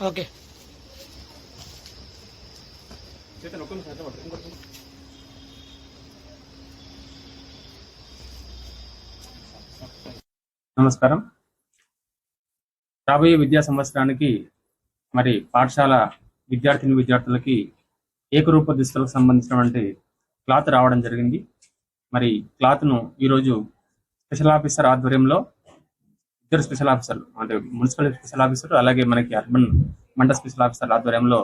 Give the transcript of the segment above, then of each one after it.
Okay. నమస్కారం. రాబోయే విద్యా సంవత్సరానికి మరి పాఠశాల విద్యార్థిని విద్యార్థులకి ఏకరూప దిశలకు సంబంధించినటువంటి క్లాత్ రావడం జరిగింది. మరి క్లాత్ను ఈరోజు స్పెషల్ ఆఫీసర్ ఆధ్వర్యంలో ఇద్దరు స్పెషల్ ఆఫీసర్లు అంటే మున్సిపల్ స్పెషల్ ఆఫీసర్ అలాగే మనకి అర్బన్ మండల స్పెషల్ ఆఫీసర్ ఆధ్వర్యంలో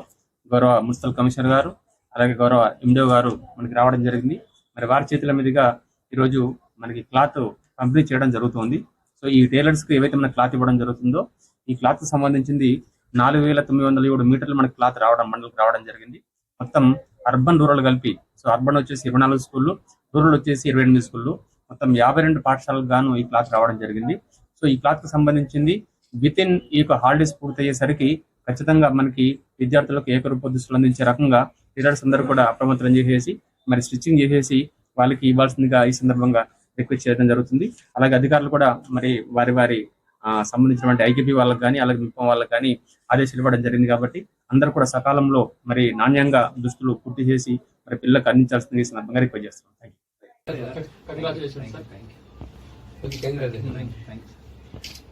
గౌరవ మున్సిపల్ కమిషనర్ గారు అలాగే గౌరవ ఎండిఓ గారు మనకి రావడం జరిగింది. మరి వారి చేతుల మీదుగా ఈరోజు మనకి క్లాత్ పంపిణీ చేయడం జరుగుతుంది. సో ఈ టైలర్స్కి ఏవైతే మనకి క్లాత్ ఇవ్వడం జరుగుతుందో ఈ క్లాత్ సంబంధించింది నాలుగు వేల తొమ్మిది వందల ఏడు మీటర్లు మనకి క్లాత్ రావడం మండలికి రావడం జరిగింది. మొత్తం అర్బన్ రూరల్ కలిపి సో అర్బన్ వచ్చేసి ఇరవై నాలుగు స్కూళ్ళు రూరల్ వచ్చేసి ఇరవై ఎనిమిది స్కూళ్ళు. మొత్తం యాభై రెండు పాఠశాలకు గాను ఈ క్లాస్ రావడం జరిగింది. సో ఈ క్లాస్కి సంబంధించింది విత్ ఇన్ ఈ యొక్క హాలిడేస్ పూర్తయ్యేసరికి ఖచ్చితంగా మనకి విద్యార్థులకు ఏకరూప దుస్తులు అందించే రకంగా టీచర్స్ అందరూ కూడా అప్రమత్తం చేసేసి మరి స్టిచ్చింగ్ చేసేసి వాళ్ళకి ఇవ్వాల్సిందిగా ఈ సందర్భంగా రిక్వెస్ట్ చేయడం జరుగుతుంది. అలాగే అధికారులు కూడా మరి వారి వారి సంబంధించినటువంటి ఐకేపీ వాళ్ళకి కానీ అలాగే విప్లవం వాళ్ళకి కానీ ఆదేశాలు ఇవ్వడం జరిగింది కాబట్టి అందరూ కూడా సకాలంలో మరి నాణ్యంగా దుస్తులు పూర్తి చేసి మరి పిల్లలకు అందించాల్సింది సందర్భంగా రిక్వెస్ట్ చేస్తున్నాం. Thank you